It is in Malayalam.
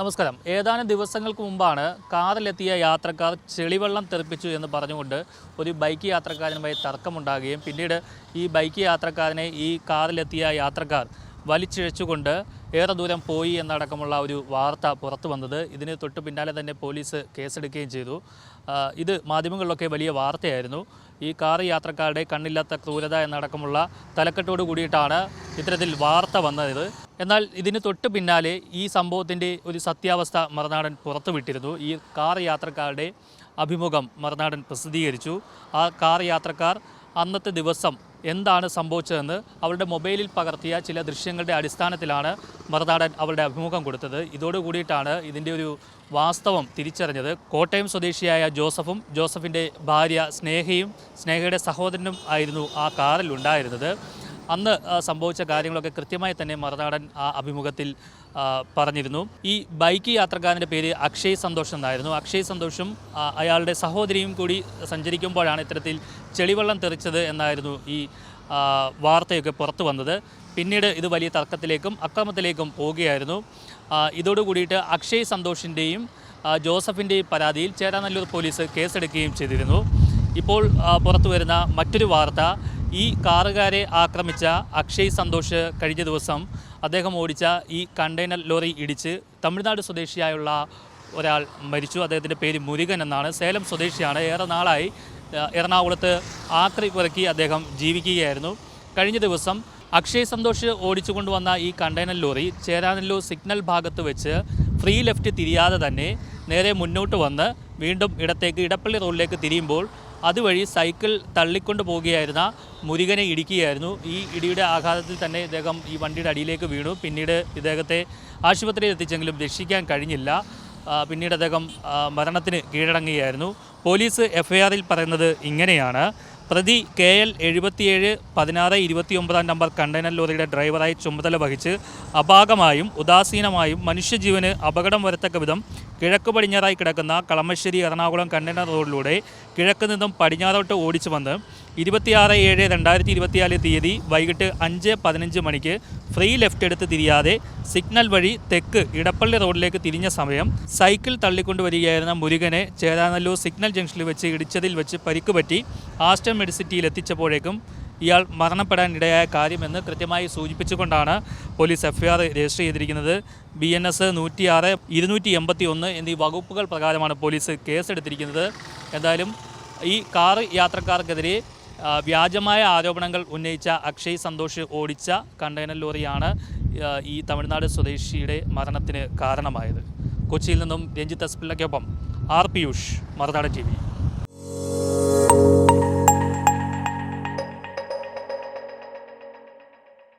നമസ്കാരം. ഏതാനും ദിവസങ്ങൾക്ക് മുമ്പാണ് കാറിലെത്തിയ യാത്രക്കാർ ചെളിവെള്ളം തെറിപ്പിച്ചു എന്ന് പറഞ്ഞുകൊണ്ട് ഒരു ബൈക്ക് യാത്രക്കാരനുമായി തർക്കമുണ്ടാകുകയും പിന്നീട് ഈ ബൈക്ക് യാത്രക്കാരനെ ഈ കാറിലെത്തിയ യാത്രക്കാർ വലിച്ചിഴച്ചുകൊണ്ട് ഏറെ ദൂരം പോയി എന്നടക്കമുള്ള ഒരു വാർത്ത പുറത്തു വന്നത്. ഇതിന് തൊട്ട് പിന്നാലെ തന്നെ പോലീസ് കേസെടുക്കുകയും ചെയ്തു. ഇത് മാധ്യമങ്ങളിലൊക്കെ വലിയ വാർത്തയായിരുന്നു. ഈ കാർ യാത്രക്കാരുടെ കണ്ണില്ലാത്ത ക്രൂരത എന്നടക്കമുള്ള തലക്കെട്ടോട് കൂടിയിട്ടാണ് ഇത്തരത്തിൽ വാർത്ത വന്നത്. എന്നാൽ ഇതിന് തൊട്ട് പിന്നാലെ ഈ സംഭവത്തിന്റെ ഒരു സത്യാവസ്ഥ മറുനാടൻ പുറത്തുവിട്ടിരുന്നു. ഈ കാർ യാത്രക്കാരുടെ അഭിമുഖം മറുനാടൻ പ്രസിദ്ധീകരിച്ചു. ആ കാർ യാത്രക്കാർ അന്നത്തെ ദിവസം എന്താണ് സംഭവിച്ചതെന്ന് അവരുടെ മൊബൈലിൽ പകർത്തിയ ചില ദൃശ്യങ്ങളുടെ അടിസ്ഥാനത്തിലാണ് മറുനാടൻ അവരുടെ അഭിമുഖം കൊടുത്തത്. ഇതോടുകൂടിയിട്ടാണ് ഇതിന്റെ ഒരു വാസ്തവം തിരിച്ചറിഞ്ഞത്. കോട്ടയം സ്വദേശിയായ ജോസഫും ജോസഫിന്റെ ഭാര്യ സ്നേഹയും സ്നേഹയുടെ സഹോദരനും ആയിരുന്നു ആ കാറിൽ ഉണ്ടായിരുന്നത്. അന്ന് സംഭവിച്ച കാര്യങ്ങളൊക്കെ കൃത്യമായി തന്നെ മറുനാടൻ ആ അഭിമുഖത്തിൽ പറഞ്ഞിരുന്നു. ഈ ബൈക്ക് യാത്രക്കാരന്റെ പേര് അക്ഷയ് സന്തോഷ് എന്നായിരുന്നു. അക്ഷയ് സന്തോഷും അയാളുടെ സഹോദരിയും കൂടി സഞ്ചരിക്കുമ്പോഴാണ് ഇത്തരത്തിൽ ചെളിവെള്ളം തെറിച്ചത് എന്നായിരുന്നു ഈ വാർത്തയൊക്കെ പുറത്തു വന്നത്. പിന്നീട് ഇത് വലിയ തർക്കത്തിലേക്കും അക്രമത്തിലേക്കും പോവുകയായിരുന്നു. ഇതോടുകൂടിയിട്ട് അക്ഷയ് സന്തോഷിന്റെയും ജോസഫിന്റെയും പരാതിയിൽ ചേരാനല്ലൂർ പോലീസ് കേസെടുക്കുകയും ചെയ്തിരുന്നു. ഇപ്പോൾ പുറത്തു വരുന്ന മറ്റൊരു വാർത്ത ഈ കാറുകാരെ ആക്രമിച്ച അക്ഷയ് സന്തോഷ് കഴിഞ്ഞ ദിവസം അദ്ദേഹം ഓടിച്ച ഈ കണ്ടെയ്നർ ലോറി ഇടിച്ച് തമിഴ്നാട് സ്വദേശിയായുള്ള ഒരാൾ മരിച്ചു. അദ്ദേഹത്തിന്റെ പേര് മുരുകൻ എന്നാണ്. സേലം സ്വദേശിയാണ്. ഏറെ നാളായി എറണാകുളത്ത് ആക്രി പുറക്കി അദ്ദേഹം ജീവിക്കുകയായിരുന്നു. കഴിഞ്ഞ ദിവസം അക്ഷയ് സന്തോഷ് ഓടിച്ചു കൊണ്ടുവന്ന ഈ കണ്ടെയ്നർ ലോറി ചേരാനല്ലൂർ സിഗ്നൽ ഭാഗത്ത് വെച്ച് ഫ്രീ ലെഫ്റ്റ് തിരിയാതെ തന്നെ നേരെ മുന്നോട്ട് വന്ന് വീണ്ടും ഇടത്തേക്ക് ഇടപ്പള്ളി റോഡിലേക്ക് തിരിയുമ്പോൾ അതുവഴി സൈക്കിൾ തള്ളിക്കൊണ്ട് പോവുകയായിരുന്ന മുരുകനെ ഇടിക്കുകയായിരുന്നു. ഈ ഇടിയുടെ ആഘാതത്തിൽ തന്നെ ഇദ്ദേഹം ഈ വണ്ടിയുടെ അടിയിലേക്ക് വീണു. പിന്നീട് ഇദ്ദേഹത്തെ ആശുപത്രിയിൽ എത്തിച്ചെങ്കിലും രക്ഷിക്കാൻ കഴിഞ്ഞില്ല. പിന്നീട് അദ്ദേഹം മരണത്തിന് കീഴടങ്ങുകയായിരുന്നു. പോലീസ് എഫ്ഐആറിൽ പറയുന്നത് ഇങ്ങനെയാണ്. പ്രതി കെ എൽ എഴുപത്തിയേഴ് പതിനാറ് ഇരുപത്തിയൊമ്പതാം നമ്പർ കണ്ടെയ്നർ ലോറിയുടെ ഡ്രൈവറായി ചുമതല വഹിച്ച് അപാകമായും ഉദാസീനമായും മനുഷ്യജീവന് അപകടം വരത്തക്ക വിധം കിഴക്ക് പടിഞ്ഞാറായി കിടക്കുന്ന കളമശ്ശേരി എറണാകുളം കണ്ടെയ്നർ റോഡിലൂടെ കിഴക്ക് നിന്നും പടിഞ്ഞാറോട്ട് ഓടിച്ചു വന്ന് ഇരുപത്തിയാറ് ഏഴ് രണ്ടായിരത്തി ഇരുപത്തിനാല് തീയതി വൈകിട്ട് അഞ്ച് പതിനഞ്ച് മണിക്ക് ഫ്രീ ലെഫ്റ്റ് എടുത്ത് തിരിയാതെ സിഗ്നൽ വഴി തെക്ക് ഇടപ്പള്ളി റോഡിലേക്ക് തിരിഞ്ഞ സമയം സൈക്കിൾ തള്ളിക്കൊണ്ട് വരികയായിരുന്ന മുരുകനെ ചേരാനല്ലൂർ സിഗ്നൽ ജംഗ്ഷനിൽ വെച്ച് ഇടിച്ചതിൽ വെച്ച് പരിക്കുപറ്റി ആസ്റ്റർ മെഡിസിറ്റിയിൽ എത്തിച്ചപ്പോഴേക്കും ഇയാൾ മരണപ്പെടാൻ ഇടയായ കാര്യമെന്ന് കൃത്യമായി സൂചിപ്പിച്ചുകൊണ്ടാണ് പോലീസ് എഫ്ഐആർ രജിസ്റ്റർ ചെയ്തിരിക്കുന്നത്. ബി എൻ എസ് നൂറ്റിയാറ് ഇരുന്നൂറ്റി എൺപത്തി ഒന്ന് എന്നീ വകുപ്പുകൾ പ്രകാരമാണ് പോലീസ് കേസെടുത്തിരിക്കുന്നത്. എന്തായാലും ഈ കാർ യാത്രക്കാർക്കെതിരെ വ്യാജമായ ആരോപണങ്ങൾ ഉന്നയിച്ച അക്ഷയ് സന്തോഷ് ഓടിച്ച കണ്ടെയ്നർ ലോറിയാണ് ഈ തമിഴ്നാട് സ്വദേശിയുടെ മരണത്തിന് കാരണമായത്. കൊച്ചിയിൽ നിന്നും രഞ്ജിത്ത് എസ് പിള്ളയ്ക്കൊപ്പം ആർ പിയൂഷ് മറുനാടൻ ടി